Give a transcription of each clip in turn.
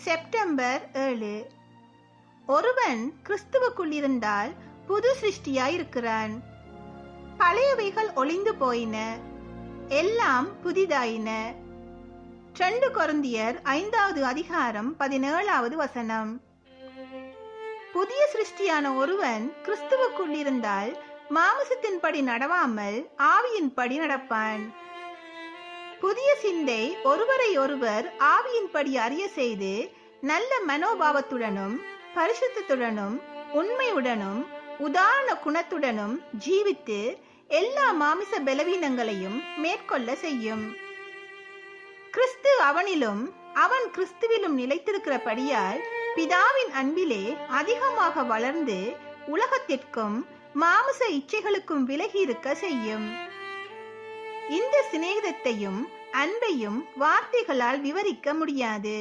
September ஏழு. ஒருவன் கிறிஸ்துவுக்குள் இருந்தால் புது சிருஷ்டியாயிருக்கிறான். பழையவைகள் ஒளிந்து போயின. எல்லாம் புதிதாயின. ரெண்டு கொருந்தியர் ஐந்தாவது அதிகாரம் பதினேழாவது வசனம். புதிய சிருஷ்டியான ஒருவன் கிறிஸ்துவுக்குள் இருந்தால் மாமிசத்தின்படி நடவாமல் ஆவியின்படி நடப்பான். புதிய சிந்தை ஒருவரை ஒருவர் ஆவியின்படி அறிய செய்து நல்ல மனோபாவத்துடனும் பரிசுத்தத்துடனும் உண்மையுடனும் உதாரண குணத்துடனும் ஜீவித்து எல்லா மாமிச பலவீனங்களையும் மேற்கொள்ள செய்யும். கிறிஸ்து அவனிலும் அவன் கிறிஸ்துவிலும் நிலைத்திருக்கிறபடியால் பிதாவின் அன்பிலே அதிகமாக வளர்ந்து உலகத்திற்கும் மாமிச இச்சைகளுக்கும் விலகி இருக்க செய்யும். இந்த சிநேகிதத்தையும் அன்பையும் வார்த்தைகளால் விவரிக்க முடியாது.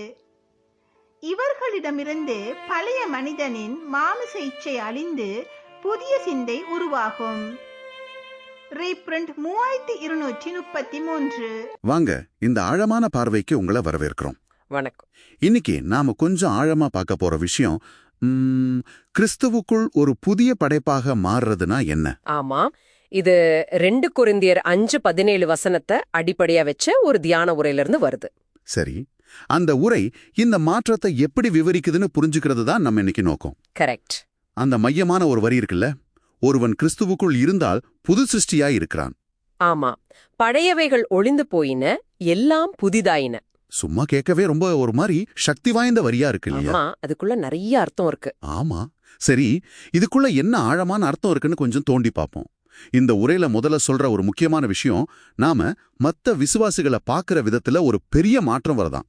இவர்களிடமிருந்து பழைய மனிதனின் மாமிச இச்சை அழிந்து புதிய சிந்தை உருவாகும். ரீப்ரிண்ட் மூவாயிரத்தி இருநூற்றி முப்பத்தி மூன்று. வாங்க இந்த ஆழமான பார்வைக்கு உங்களை வரவேற்கிறோம். வணக்கம். இன்னைக்கு நாம கொஞ்சம் ஆழமா பார்க்க போற விஷயம் ம், கிறிஸ்துவுக்குள் ஒரு புதிய படைப்பாக மாறுறதுனா என்ன? ஆமா இது ரெண்டு கொரிந்தியர் அஞ்சு பதினேழு வசனத்தை அடிப்படையா வச்ச ஒரு தியான உரையிலிருந்து வருது. சரி. அந்த உரை இந்த மாற்றத்தை எப்படி விவரிக்குதுன்னு புரிஞ்சுக்கிறது தான் நம்ம இன்னைக்கு நோக்கம். கரெக்ட் அந்த மையமான ஒரு வரி இருக்குல்ல? ஒருவன் கிறிஸ்துவுக்குள் இருந்தால் புது சிருஷ்டியாய் இருக்கிறான். ஆமா. பழையவைகள் ஒளிந்து போயின எல்லாம் புதிதாயின. சும்மா கேட்கவே ரொம்ப ஒரு மாதிரி சக்தி வாய்ந்த வரியா இருக்கு இல்லையா? ஆமா. அதுக்குள்ள நிறைய அர்த்தம் இருக்கு. ஆமா. சரி. இதுக்குள்ள என்ன ஆழமான அர்த்தம் இருக்குன்னு கொஞ்சம் தோண்டி பார்ப்போம். இந்த உரையில முதல்ல சொல்ற ஒரு முக்கியமான விஷயம் நாம மத்த விசுவாசிகளை பார்க்கிற விதத்துல ஒரு பெரிய மாற்றம் வரதான்.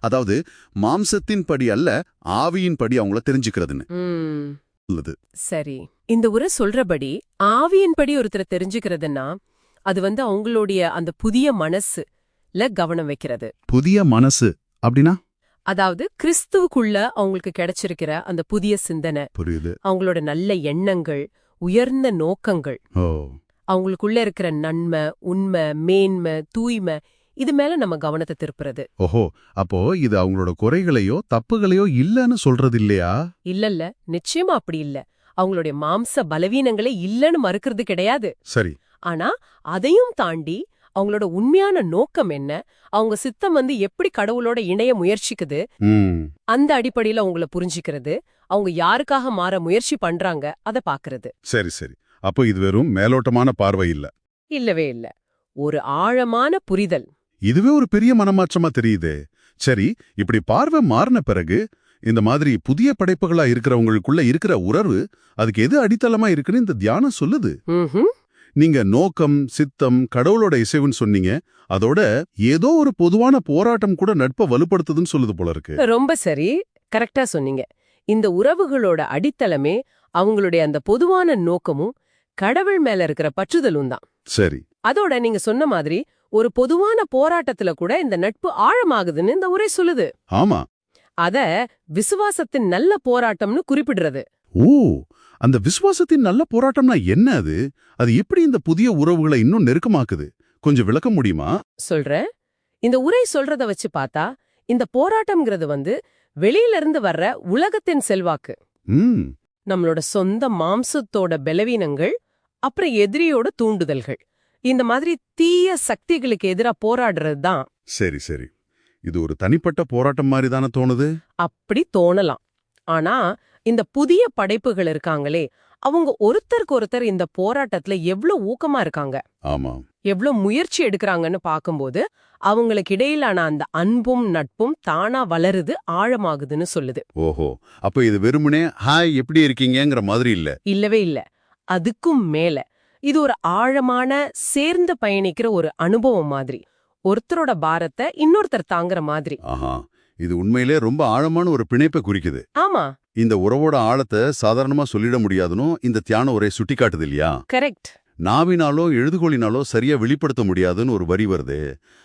அதாவது மாம்சத்தின் படி அல்ல ஆவியின் படி அவங்கள தெரிஞ்சுக்கிறதுன்னு. சரி. இந்த உரை சொல்றபடி ஆவியின்படி ஒருத்தரை தெரிஞ்சுக்கிறதுன்னா அது வந்து அவங்களுடைய அந்த புதிய மனசுல கவனம் வைக்கிறது. புதிய மனசு அப்படின்னா? அதாவது கிறிஸ்துவுக்குள்ள அவங்களுக்கு கிடைச்சிருக்கிற அந்த புதிய சிந்தனை புரியுது. அவங்களோட நல்ல எண்ணங்கள் உயர்ந்த நோக்கங்கள் அவங்களுக்குள்ள இருக்கிற நன்மை உண்மை மேன்மை தூய்மை இது மேல நம்ம கவனத்தை திருப்புறது. ஓஹோ அப்போ இது அவங்களோட குறைகளையோ தப்புகளையோ இல்லன்னு சொல்றது இல்லையா? இல்லல்ல நிச்சயமா அப்படி இல்ல. அவங்களுடைய மாம்ச பலவீனங்களே இல்லன்னு மறுக்கிறது கிடையாது. சரி. ஆனா அதையும் தாண்டி அவங்களோட உண்மையான நோக்கம் என்ன? அவங்க சித்தம் வந்து எப்படி கடவுளோட இணைய முயற்சிக்குது? அந்த அடிப்படையில அவங்கள புரிஞ்சுக்கிறது. அவங்க யாருக்காக மாற முயற்சி பண்றாங்க அத பாக்குறது. சரி சரி. அப்போ இது வெறும் மேலோட்டமான பார்வை இல்ல. இல்லவே இல்ல. ஒரு ஆழமான புரிதல். இதுவே ஒரு பெரிய மனமாற்றமா தெரியுதே. சரி இப்படி பார்வை மாறின பிறகு இந்த மாதிரி புதிய படைப்புகளா இருக்கிறவங்களுக்குள்ள இருக்கிற உறவு அதுக்கு எது அடித்தளமா இருக்குன்னு இந்த தியானம் சொல்லுது. நீங்க நோக்கம் சித்தம் கடவுளோட இசைவுன்னு சொன்னீங்க. அதோட ஏதோ ஒரு பொதுவான போராட்டம் கூட நட்பை வலுப்படுத்துதுன்னு சொல்லுது போல இருக்கு. ரொம்ப சரி. கரெக்டா சொன்னீங்க. இந்த உறவுகளோட அடித்தளமே அவங்களுடைய அந்த பொதுவான நோக்கமும் கடவுள் மேல இருக்கிற பற்றுதலும் தான். சரி. அதோட நீங்க சொன்ன மாதிரி ஒரு பொதுவான போராட்டத்துல கூட இந்த நட்பு ஆழமாகுதுன்னு இந்த உரை சொல்லுது. ஆமா. அத விசுவாசத்தின் நல்ல போராட்டம்னு குறிப்பிடுறது. ஓ அந்த விசுவாசத்தின் நல்ல போராட்டம்னா என்ன அது? அது எப்படி இந்த புதிய உறவுகளை இன்னும் நெருக்கமாக்குது? கொஞ்சம் விளக்க முடியுமா? சொல்றேன். இந்த உரை சொல்றத வச்சு பார்த்தா இந்த போராட்டம்ங்கிறது வந்து வெளியில இருந்து வர்ற உலகத்தின் செல்வாக்கு. நம்மளோட சொந்த மாம்சத்தோட பலவீனங்கள் அப்புறம் எதிரியோட தூண்டுதல்கள். இந்த மாதிரி தீய சக்திகளுக்கு எதிரா போராடுறது தான். சரி சரி. இது ஒரு தனிப்பட்ட போராட்டம் மாதிரி தானே தோணுது? அப்படி தோணலாம். ஆனா இந்த புதிய படைப்புகள் இருக்காங்களே அவங்க ஒருத்தருக்கு ஒருத்தர் இந்த போராட்டத்துல எவ்ளோ ஊக்கமா இருக்காங்க? ஆமா. எவ்ளோ முயற்சி எடுக்கறாங்கன்னு பாக்கும்போது அவங்களுக்கு இடையிலான அந்த அன்பும் நட்பும் தானா வளருது ஆழமாகுதுன்னு சொல்லுது. ஓஹோ. அப்ப இது வெறுமனே ஹாய் எப்படி இருக்கீங்கங்கிற மாதிரி இல்ல? இல்லவே இல்ல. அதுக்கும் மேல இது ஒரு ஆழமான சேர்ந்து பயணிக்கிற ஒரு அனுபவம் மாதிரி. ஒருத்தரோட பாரத்தை இன்னொருத்தர் தாங்குற மாதிரி. ஆஹா. இது உண்மையிலே ரொம்ப ஆழமான ஒரு பிணைப்பை குறிக்குது. ஆமா. இந்த உறவோட ஆழத்தை சாதாரணமா சொல்லிட முடியாதுன்னு இந்த தியான உரை சுட்டி காட்டுது இல்லையா? கரெக்ட் நாவினாலோ எழுதுகோலினாலோ சரியா வெளிப்படுத்த முடியாதுன்னு ஒரு வரி வருது.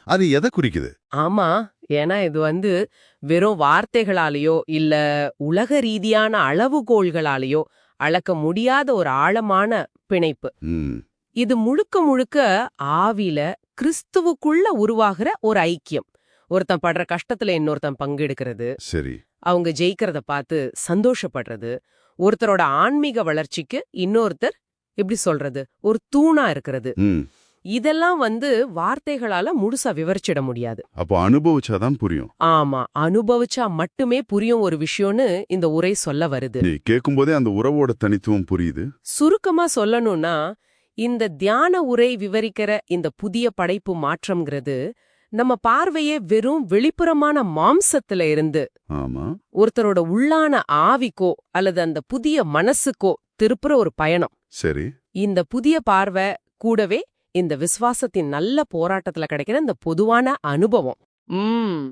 அது எதை குறிக்குது? ஆமா. ஏன்னா இது வந்து வெறும் வார்த்தைகளாலேயோ இல்ல உலக ரீதியான அளவுகோல்களாலேயோ அளக்க முடியாத ஒரு ஆழமான பிணைப்பு. இது முழுக்க முழுக்க ஆவில கிறிஸ்துவுக்குள்ள உருவாகிற ஒரு ஐக்கியம். ஒருத்தன் படுற கஷ்டத்துல இன்னொருத்தன் பங்கெடுக்கிறது. சரி. அவங்க ஜெயிக்கிறத பார்த்து சந்தோஷப்படுறது. ஒருத்தரோட ஆன்மீக வளர்ச்சிக்கு இன்னொருத்தர் எப்படி சொல்றது? ஒரு தூணா இருக்கிறது. இதெல்லாம் வந்து வார்த்தைகளால முழுசா விவரிச்சிட முடியாது. அப்போ அனுபவிச்சாதான் புரியும். ஆமா அனுபவிச்சா மட்டுமே புரியும் ஒரு விஷயம்னு இந்த உரை சொல்ல வருது. நீ கேட்கும்போதே அந்த உறவோட தனித்துவம் புரியுது. சுருக்கமா சொல்லணும்னா இந்த தியான உரை விவரிக்கிற இந்த புதிய படைப்பு மாற்றம்ங்கிறது நம்ம பார்வையே வெறும் வெளிப்புறமான மாம்சத்துல இருந்து ஆமா. ஒருத்தரோட உள்ளான ஆவிக்கோ அல்லது அந்த புதிய மனசுக்கோ திருப்புற ஒரு பயணம். சரி. இந்த புதிய பார்வை கூடவே இந்த விசுவாசத்தின் நல்ல போராட்டத்துல கிடைக்கிற இந்த பொதுவான அனுபவம். உம்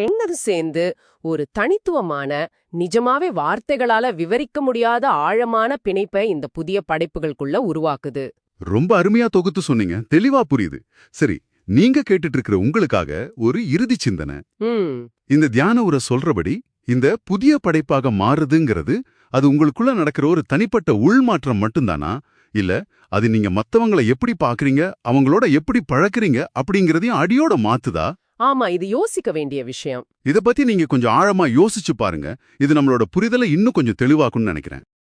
எங்கது சேர்ந்து ஒரு தனித்துவமான நிஜமாவே வார்த்தைகளால விவரிக்க முடியாத ஆழமான பிணைப்பை இந்த புதிய படைப்புகளுக்குள்ள உருவாக்குது. ரொம்ப அருமையா தொகுத்து சொன்னீங்க. தெளிவா புரியுது. சரி நீங்க கேட்டுட்டு இருக்கிற உங்களுக்காக ஒரு இறுதி சிந்தனை. இந்த தியான உரை சொல்றபடி இந்த புதிய படைப்பாக மாறுதுங்கிறது அது உங்களுக்குள்ள நடக்கிற ஒரு தனிப்பட்ட உள்மாற்றம் மட்டும்தானா? இல்ல அது நீங்க மத்தவங்கள எப்படி பாக்குறீங்க அவங்களோட எப்படி பழக்குறீங்க அப்படிங்கறதையும் அடியோட மாத்துதா? ஆமா இது யோசிக்க வேண்டிய விஷயம். இத பத்தி நீங்க கொஞ்சம் ஆழமா யோசிச்சு பாருங்க. இது நம்மளோட புரிதலை இன்னும் கொஞ்சம் தெளிவாக்கும்னு நினைக்கிறேன்.